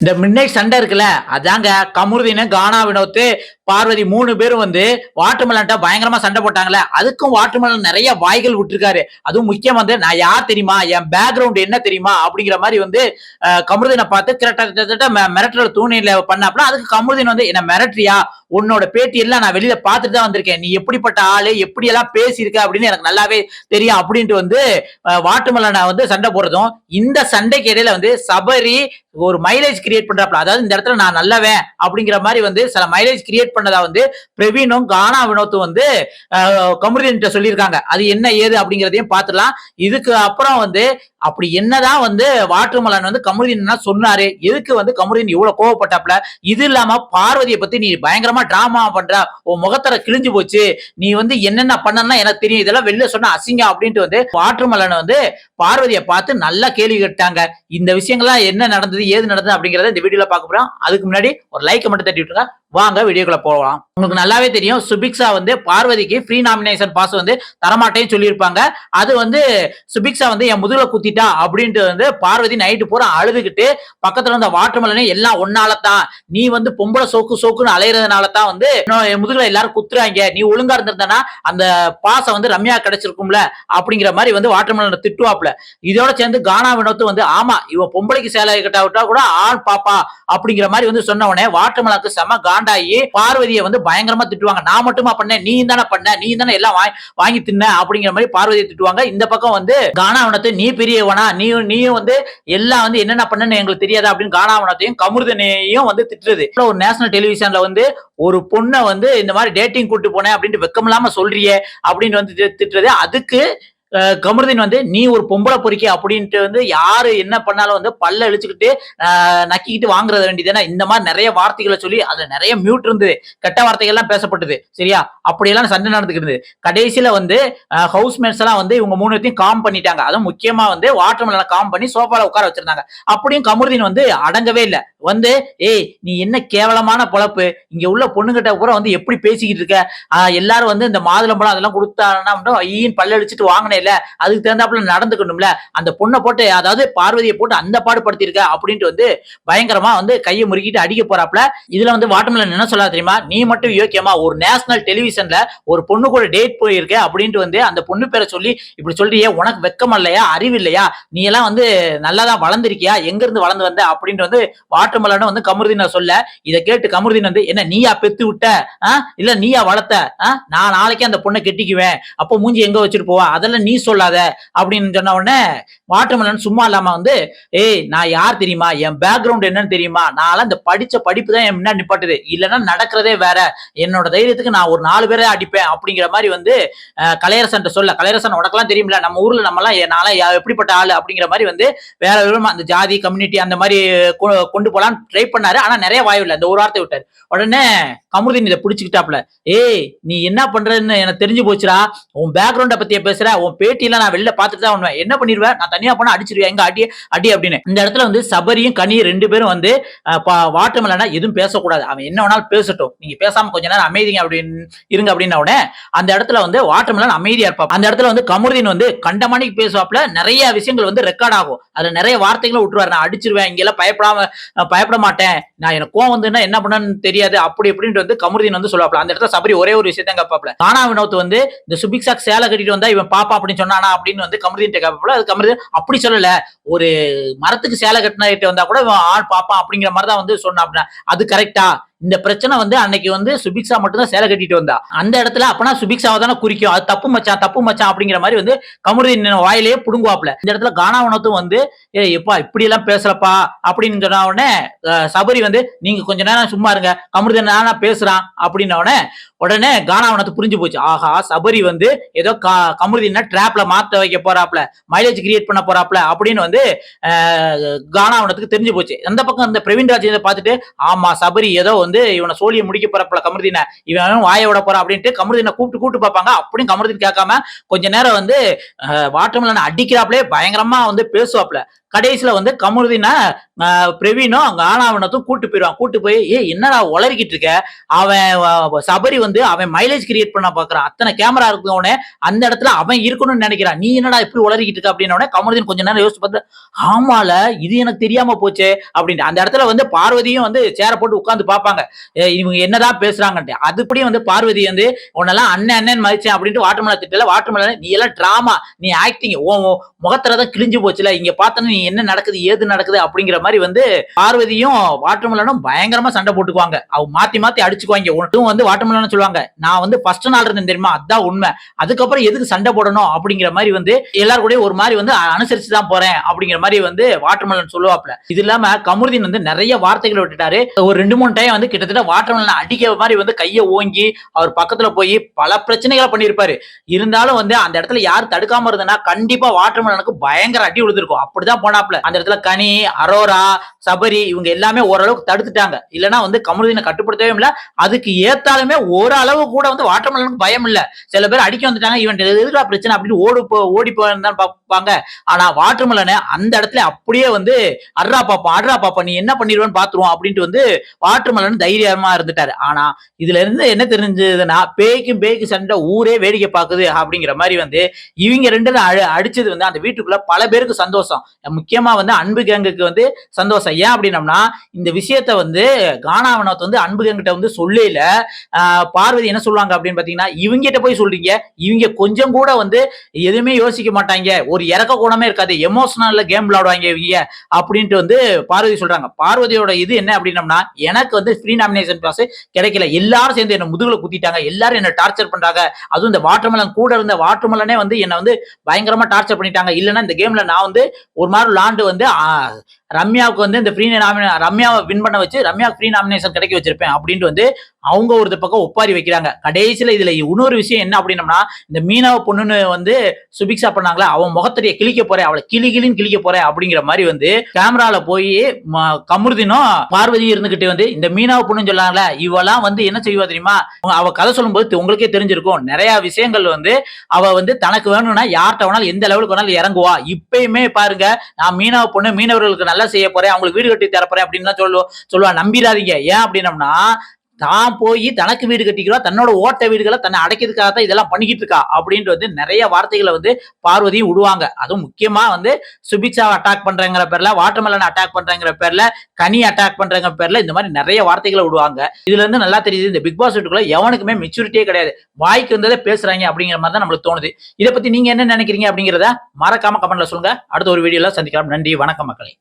இந்த மிட்நைட் சண்டை இருக்குல்ல அதாங்க கமருதீன் கானா வினோத்து பார்வதி மூணு பேரும் வந்து வாட்டர்மெலன்ட்ட பயங்கரமா சண்டை போட்டாங்களே அதுக்கும் வாட்டர்மெலன் நிறைய வாய்கள் விட்டுருக்காரு. அதுவும் முக்கியம் வந்து நான் யார் தெரியுமா? என் பேக்ரவுண்ட் என்ன தெரியுமா? அப்படிங்கிற மாதிரி வந்து அஹ், கமருதீனை பார்த்து கிட்டத்தட்ட மிரட்டுற தூணில பண்ணாப்ல அதுக்கு கமருதீன் வந்து என்ன மிரட்டுறியா? உன்னோட பேட்டி எல்லாம் நான் வெளியில பார்த்துட்டு தான் வந்திருக்கேன். நீ எப்படிப்பட்ட ஆளு? எப்படி எல்லாம் பேசியிருக்க? அப்படின்னு எனக்கு நல்லாவே தெரியும். அப்படின்ட்டு வந்து வாட்டுமலனை வந்து சண்டை போடுறதும் இந்த சண்டைக்கு இடையில வந்து சபரி ஒரு மைலேஜ் கிரியேட் பண்றாப்ல அதாவது இந்த இடத்துல நான் நல்லவேன் அப்படிங்கிற மாதிரி வந்து சில மைலேஜ் கிரியேட் பண்ணதா வந்து பிரவீனும் கானா வினோத்தும் வந்து கமருதீன்கிட்ட சொல்லியிருக்காங்க. அது என்ன ஏது அப்படிங்கிறதையும் பார்த்துடலாம். இதுக்கு அப்புறம் வந்து அப்படி என்னதான் வந்து வாட்டர்மலன் வந்து கமருதீன் சொன்னாரு? எதுக்கு வந்து கமருதீன் இவ்வளவு கோவப்பட்டாப்ல இது இல்லாம பார்வதியை பத்தி நீ பயங்கரமா டிராமா பண்ற. உன் முகத்தர கிழிஞ்சு போச்சு. நீ வந்து என்னென்ன பண்ணனா எனக்கு தெரியும். இதெல்லாம் வெளில சொன்ன அசிங்கம் அப்படின்ட்டு வந்து வாட்டர்மலன் வந்து பார்வதியை பார்த்து நல்லா கேள்வி கேட்டாங்க. இந்த விஷயங்கள்லாம் என்ன நடந்தது ஏது நடந்தது அப்படிங்கறத இந்த வீடியோல பார்க்க போறோம். அதுக்கு முன்னாடி ஒரு லைக் மட்டும் தட்டி விட்டுருங்க வாங்க வீடியோக்குள்ள போகலாம். உங்களுக்கு நல்லாவே தெரியும் சுபிக்ஷா வந்து பார்வதிக்கு ஃப்ரீ நாமினேஷன் பாஸ் வந்து தரமாட்டேன்னு சொல்லியிருப்பாங்க. அது வந்து சுபிக்ஷா வந்து என் முதுகுல குத்திட்டா அப்படின்ட்டு வந்து பார்வதி நைட்டு பூரா அழுதுகிட்டு பக்கத்துல இருந்த வாட்டர்மலனே எல்லாம் ஒன்னால தான் நீ வந்து பொம்பளை சோக்கு சோக்குன்னு அலையிறதுனால தான் வந்து என் முதுகுல எல்லாரும் குத்துறாங்க. நீ ஒழுங்கா இருந்திருந்தனா அந்த பாசம் வந்து ரம்யா கிடைச்சிருக்கும்ல அப்படிங்கிற மாதிரி வந்து வாட்டர்மலனை திட்டுவாப்ல இதோட சேர்ந்து கானா வினோத்து வந்து ஆமா இவ பொம்பளைக்கு சேலை கிட்ட விட்டா கூட ஆண் பாப்பா அப்படிங்கிற மாதிரி வந்து சொன்ன உடனே வாட்டர்மலனுக்கு செம காண்டாயி பார்வதியை வந்து பயங்கரமா திட்டுவாங்க. நான் மட்டுமா பண்ணேன் நீ தானே பண்ண நீ தானே எல்லாம் வாங்கி வாங்கி தின்ன அப்படிங்கிற மாதிரி பார்வதியை திட்டுவாங்க. இந்த பக்கம் வந்து கானாவனத்தை நீ பெரியவனா நீ நீயும் வந்து எல்லாம் வந்து என்னென்ன பண்ணன்னு எங்களுக்கு தெரியாதா அப்படின்னு கானாவனத்தையும் கமுருதனையும் வந்து திட்டுறது. ஒரு நேஷனல் டெலிவிஷன்ல வந்து ஒரு பொண்ணை வந்து இந்த மாதிரி டேட்டிங் கூட்டு போனேன் அப்படின்ட்டு வெக்கம் இல்லாம சொல்றியே அப்படின்னு வந்து திட்டுறது. அதுக்கு கமருதீன் வந்து நீ ஒரு பொம்பளை பொறிக்க அப்படின்ட்டு வந்து யாரு என்ன பண்ணாலும் வந்து பல்ல அழிச்சுக்கிட்டு நக்கிக்கிட்டு வாங்குறது வேண்டியதுதானே இந்த மாதிரி நிறைய வார்த்தைகளை சொல்லி அதுல நிறைய மியூட் இருந்தது. கெட்ட வார்த்தைகள்லாம் பேசப்பட்டது. சரியா? அப்படியெல்லாம் சண்டை நடந்துக்கிட்டு இருந்தது. கடைசியில வந்து ஹவுஸ்மேட்ஸ் எல்லாம் வந்து இவங்க மூணு பேர்த்தையும் காம் பண்ணிட்டாங்க. அதுவும் முக்கியமா வந்து வாட்டர் காம் பண்ணி சோஃபால உட்கார வச்சிருந்தாங்க. அப்படியும் கமருதீன் வந்து அடங்கவே இல்லை. வந்து ஏய் நீ என்ன கேவலமான பொழப்பு. இங்க உள்ள பொண்ணுகிட்ட கூட வந்து எப்படி பேசிக்கிட்டு இருக்க? எல்லாரும் வந்து இந்த மாதுளம்பழம் அதெல்லாம் கொடுத்தாங்கன்னா மட்டும் ஈயின் பல்லடிச்சிட்டு வாங்கின இல்ல அதுக்கு தகுந்தாப்புல நடந்துக்கணும்ல. அந்த பொண்ணை போட்டு அதாவது பார்வதியை போட்டு அந்த பாடுபடுத்திருக்க அப்படின்ட்டு வந்து பயங்கரமா வந்து கையை முறுக்கிட்டு அடிக்க போறாப்ல இதுல வந்து வாட்டர்மெலன் என்ன சொல்லாது தெரியுமா? நீ மட்டும் யோக்கியமா ஒரு நேஷனல் டெலிவிஷன்ல ஒரு பொண்ணு கூட டேட் போயிருக்க அப்படின்ட்டு வந்து அந்த பொண்ணு பேரை சொல்லி இப்படி சொல்றியே உனக்கு வெக்கம் இல்லையா? அறிவு இல்லையா? நீ எல்லாம் வந்து நல்லாதான் வளர்ந்துருக்கியா? எங்க இருந்து வளர்ந்து வந்த? அப்படின்ட்டு வந்து வாட்டர்மெலன் வந்து கமருதீன சொல்ல இதை கேட்டு கமருதீன் வந்து என்ன நீயா பெத்து விட்ட? இல்ல நீயா வளர்த்த? நான் நாளைக்கே அந்த பொண்ணை கெட்டிக்குவேன். அப்போ மூஞ்சி எங்க வச்சுட்டு போவா? அதெல்லாம் நீ சொல்லாத அப்படின்னு சொன்ன உடனே வாட்டர்மெலன் சும்மா இல்லாம வந்து ஏய் நான் யார் தெரியுமா? என் பேக்ரவுண்ட் என்னன்னு தெரியுமா? நான் இந்த படிச்ச படிப்பு தான் என் முன்னாடி நிப்பாட்டுது. இல்லைன்னா நடக்கிறதே வேற. என்னோட தைரியத்துக்கு நான் ஒரு நாலு பேரே அடிப்பேன். அப்படிங்கிற மாதிரி வந்து கலையரசன் சொல்ல. கலையரசன் உனக்கெல்லாம் தெரியும்ல நம்ம ஊர்ல நம்மலாம் எ- யா- எப்படிப்பட்ட ஆளு? அப்படிங்கிற மாதிரி வந்து வேற விதமா அந்த ஜாதி கம்யூனிட்டி அந்த மாதிரி கொ- கொண்டு போலான்னு ட்ரை பண்ணாரு. ஆனா நிறைய வாய்வு இல்லை. இந்த ஒரு வார்த்தை விட்டார். உடனே கமருதீன் இதை பிடிச்சிக்கிட்டாப்ல ஏய் நீ என்ன பண்றன்னு எனக்கு தெரிஞ்சு போச்சுடா. உன் பேக்ரவுண்டை பத்தியே பேசுற. உன் பேட்டியெல்லாம் நான் வெளில பார்த்துட்டு தான் பண்ணுவேன் என்ன பண்ணிடுவேன் நான் தனியா போனா அடிச்சிருவேன் எங்க அடி அடி அப்படின்னு. இந்த இடத்துல வந்து சபரியும் கனியும் ரெண்டு பேரும் வந்து வாட்டர்மெலனா எதுவும் பேசக்கூடாது. அவன் என்ன வேணாலும் பேசட்டும். நீங்க பேசாம கொஞ்ச நேரம் அமைதிங்க அப்படின்னு இருங்க அப்படின்ன உடனே அந்த இடத்துல வந்து வாட்டர்மெலன் அமைதியா இருப்பா அந்த இடத்துல வந்து கமருதீன் வந்து கண்டமணிக்கு பேசுவாப்ல நிறைய விஷயங்கள் வந்து ரெக்கார்ட் ஆகும். அதுல நிறைய வார்த்தைகளை விட்டுருவாரு. நான் அடிச்சிருவேன் இங்கெல்லாம் பயப்படாம பயப்பட மாட்டேன். நான் எனக்கு கோவம் வந்துன்னா என்ன பண்ணனு தெரியாது. அப்படி இப்படின்ட்டு வந்து கமருதீன் வந்து சொல்லுவாப்ல அந்த இடத்துல சபரி ஒரே ஒரு விஷயத்தான் கேட்பாப்ல தானா வினோத் வந்து இந்த சுபிக்ஷாக் சேலை கட்டிட்டு வந்தா இவன் பாப்பா அப்படின்னு சொன்னானா அப்படின்னு வந்து கமருதீன் கேட்பாப்ல அது கமருதீன் அப்படி சொல்லல. ஒரு மரத்துக்கு சேலை கட்டினா வந்தா கூட இவன் ஆள் பாப்பா அப்படிங்கிற மாதிரி தான் வந்து சொன்னாப்ல அது கரெக்டா இந்த பிரச்சனை வந்து அன்னைக்கு வந்து சுபிக்ஷா மட்டும் தான் சேலை கட்டிட்டு வந்தா. அந்த இடத்துல அப்பனா சுபிக்ஷாவை தானே குறிக்கும். அது தப்பு மச்சான் தப்பு மச்சான் அப்படிங்கிற மாதிரி வந்து கமருதீன் வாயிலேயே புடுங்குவாப்ல இந்த இடத்துல கானாவனத்தும் வந்து ஏ எப்பா இப்படி எல்லாம் பேசுறப்பா? அப்படின்னு சொன்ன உடனே சபரி வந்து நீங்க கொஞ்ச நேரம் சும்மா இருங்க. கமருதீன் நானா பேசுறான்? அப்படின்ன உடனே உடனே கானாவனத்து புரிஞ்சு போச்சு. ஆஹா சபரி வந்து ஏதோ கா- கமருதீனை ட்ராப்ல மாத்த வைக்க போறாப்ல மைலேஜ் கிரியேட் பண்ண போறாப்ல அப்படின்னு வந்து கானாவனத்துக்கு தெரிஞ்சு போச்சு. அந்த பக்கம் இந்த பிரவீன் ராஜ் பார்த்துட்டு ஆமா சபரி ஏதோ வந்து இவனை சோழியை முடிக்க போறப்பல கமருதீனை இவன் வாய விட போறான் அப்படின்ட்டு கமருதீனை கூப்பிட்டு கூப்பிட்டு பார்ப்பாங்க. அப்படியும் கமருதீன் கேட்காம கொஞ்ச நேரம் வந்து வாட்டர்மெலன் அடிக்கிறாப்லே பயங்கரமா வந்து பேசுவாப்ல. கடைசியில வந்து கமருதீன பிரவீனும் அங்கே ஆனாவனத்தும் கூட்டு போயிடுவான் கூட்டு போய் ஏ என்னடா உளறிக்கிட்டு இருக்க? அவன் சபரி வந்து அவன் மைலேஜ் கிரியேட் பண்ண பாக்குறான். அத்தனை கேமரா இருக்கவனே அந்த இடத்துல அவன் இருக்கணும்னு நினைக்கிறான் நீ என்னடா இப்படி உளறிக்கிட்டு இருக்க? அப்படின்னோடனே கமருதீன் கொஞ்ச நேரம் யோசிச்சு பார்த்து ஆமால இது எனக்கு தெரியாம போச்சு அப்படின்ட்டு. அந்த இடத்துல வந்து பார்வதியும் வந்து சேர போட்டு உட்காந்து பார்ப்பாங்க. இவங்க என்னதான் பேசுறாங்கன்ட்டு. அதுபடி வந்து பார்வதி வந்து உன்னெல்லாம் அண்ணன் அண்ணன் மதிச்சேன் அப்படின்ட்டு வாட்டர்மலை திட்டல. வாட்டர்மலை நீ எல்லாம் டிராமா நீ ஆக்டிங் ஓ உன் முகத்துல தான் கிழிஞ்சு போச்சுல. இங்க பார்த்தனா நீ என்ன நடக்குது ஏது நடக்குது அப்படிங்கிற மாதிரி வந்து பார்வதியும் வாட்டர்மலனும் பயங்கரமா சண்டை போட்டுக்குவாங்க. அவங்க மாத்தி மாத்தி அடிச்சுக்குவாங்க. ஒன்றும் வந்து வாட்டர்மலன் சொல்லுவாங்க நான் வந்து ஃபர்ஸ்ட் நாள் இருந்தேன் தெரியுமா? அதான் உண்மை. அதுக்கப்புறம் எதுக்கு சண்டை போடணும்? அப்படிங்கிற மாதிரி வந்து எல்லாரும் கூட ஒரு மாதிரி வந்து அனுசரிச்சு தான் போறேன் அப்படிங்கிற மாதிரி வந்து வாட்டர்மலன் சொல்லுவாப்ல இது இல்லாம கமருதீன் வந்து நிறைய வார்த்தைகளை விட்டுட்டாரு. ஒரு ரெண்டு மூணு டைம் வந்து கிட்டத்தட்ட வாட்டர்மலன் அடிக்கிற மாதிரி வந்து கையை ஓங்கி அவர் பக்கத்துல போய் பல பிரச்சனைகளை பண்ணியிருப்பாரு. இருந்தாலும் வந்து அந்த இடத்துல யார் தடுக்காம இருந்தனா கண்டிப்பா வாட்டர்மலனுக்கு பயங்கர அடி விழுந்திருக்கும் அப்படிதான் போனாப்ல அந்த இடத்துல கனி அரோரா சபரி இவங்க எல்லாமே ஓரளவுக்கு தடுத்துட்டாங்க. இல்லைன்னா வந்து கமலுதீனை கட்டுப்படுத்தவே இல்ல அதுக்கு ஏத்தாலுமே ஓரளவு கூட வந்து வாட்டர்மலனுக்கு பயம் இல்ல. சில பேர் அடிக்க வந்துட்டாங்க இவன் எதுக்கா பிரச்சனை அப்படின்னு ஓடி போ ஓடி போயிருந்தான் பார்ப்பாங்க ஆனா வாட்டர்மலனை அந்த இடத்துல அப்படியே வந்து அட்ரா பாப்பா அட்ரா பாப்பா நீ என்ன பண்ணிடுவேன்னு பாத்துருவோம் அப்படின்ட்டு வந்து வாட்டர்மலன் தைரியமா இருந்துட்டாரு. ஆனா இதுல இருந்து என்ன தெரிஞ்சதுன்னா பேய்க்கும் பேய்க்கு சண்டை ஊரே வேடிக்கை பாக்குது அப்படிங்கிற மாதிரி வந்து இவங்க ரெண்டு அடிச்சது வந்து அந்த வீட்டுக்குள்ள பல பேருக்கு சந்தோஷம். முக்கியமா வந்து அன்பு கேங்குக்கு வந்து சந்தோஷம். ஏன் அப்படின்னம்னா இந்த விஷயத்த வந்து கானாவனத்தை வந்து அன்பு கேங்கிட்ட வந்து சொல்லல பார்வதி என்ன சொல்லுவாங்க அப்படின்னு பாத்தீங்கன்னா இவங்கிட்ட போய் சொல்றீங்க. இவங்க கொஞ்சம் கூட வந்து எதுவுமே யோசிக்க மாட்டாங்க. ஒரு இறக்க கூடமே இருக்காது. எமோஷனல்ல கேம் விளையாடுவாங்க இவங்க அப்படின்ட்டு வந்து பார்வதி சொல்றாங்க. பார்வதியோட இது என்ன அப்படின்னம்னா எனக்கு வந்து ஃப்ரீ நாமினேஷன் பாஸ் கிடைக்கல. எல்லாரும் சேர்ந்து என்ன முதுகுல குத்திட்டாங்க. எல்லாரும் என்ன டார்ச்சர் பண்றாங்க. அதுவும் இந்த வாட்டர்மலன் கூட இருந்த வாட்டர்மலனே வந்து என்ன வந்து பயங்கரமா டார்ச்சர் பண்ணிட்டாங்க. இல்லைன்னா இந்த கேம்ல நான் வந்து ஒரு மாதிரி லாண்டு வந்து ரம்யாவுக்கு வந்து இந்த ஃப்ரீ நாமினே ரம்யாவை வின் பண்ண வச்சு ரம்யா ஃப்ரீ நாமினேஷன் கிடைக்க வச்சிருப்பேன் அப்படின்ட்டு வந்து அவங்க ஒரு பக்கம் ஒப்பாரி வைக்கிறாங்க. கடைசியில் இதில் இன்னொரு விஷயம் என்ன அப்படின்னம்னா இந்த மீனவ பொண்ணுன்னு வந்து சுபிக்ஷா பண்ணாங்களா அவன் முகத்தடிய கிழிக்க போறேன் அவளை கிளி கிளின்னு கிழிக்க போறேன் அப்படிங்கிற மாதிரி வந்து கேமராவில் போய் கமருதினும் பார்வதியும் இருந்துகிட்டே வந்து இந்த மீனவ பொண்ணுன்னு சொல்லாங்களே இவெல்லாம் வந்து என்ன செய்வா தெரியுமா? அவ கதை சொல்லும்போது உங்களுக்கே தெரிஞ்சிருக்கும். நிறைய விஷயங்கள் வந்து அவ வந்து தனக்கு வேணும்னா யார்கிட்ட வேணாலும் எந்த லெவலுக்கு வேணாலும் இறங்குவா. இப்பயுமே பாருங்க நான் மீனவ பொண்ணு மீனவர்களுக்கு நல்ல செய்ய போறேன் அவங்களுக்கு வீடு கட்டி தரப்போறேன் அப்படின்னு தான் சொல்லுவோம் சொல்லுவா நம்பிராதீங்க ஏன் அப்படின்னம்னா தான் போய் தனக்கு வீடு கட்டிக்கிறா தன்னோட ஓட்ட வீடுகளை தன்னை அடைக்கிறதுக்காக தான் இதெல்லாம் பண்ணிக்கிட்டு இருக்கா அப்படின்ட்டு வந்து நிறைய வார்த்தைகளை வந்து பார்வதியும் விடுவாங்க. அதுவும் முக்கியமா வந்து சுபிக்ஷாவை அட்டாக் பண்றங்கிற பேர்ல வாட்டர்மெலன் அட்டாக் பண்றங்கிற பேர்ல கனி அட்டாக் பண்றங்கிற பேர்ல இந்த மாதிரி நிறைய வார்த்தைகளை விடுவாங்க. இதுல இருந்து நல்லா தெரியுது இந்த பிக் பாஸ் வீட்டுக்குள்ள எவனுக்குமே மெச்சூரிட்டியே கிடையாது. வாய்க்கு வந்ததை பேசுறாங்க அப்படிங்கிற மாதிரி தான் நம்மளுக்கு தோணுது. இதை பத்தி நீங்க என்ன நினைக்கிறீங்க அப்படிங்கிறத மறக்காம கமெண்ட்ல சொல்லுங்க. அடுத்த ஒரு வீடியோல சந்திக்கலாம். நன்றி வணக்கம் மக்களே.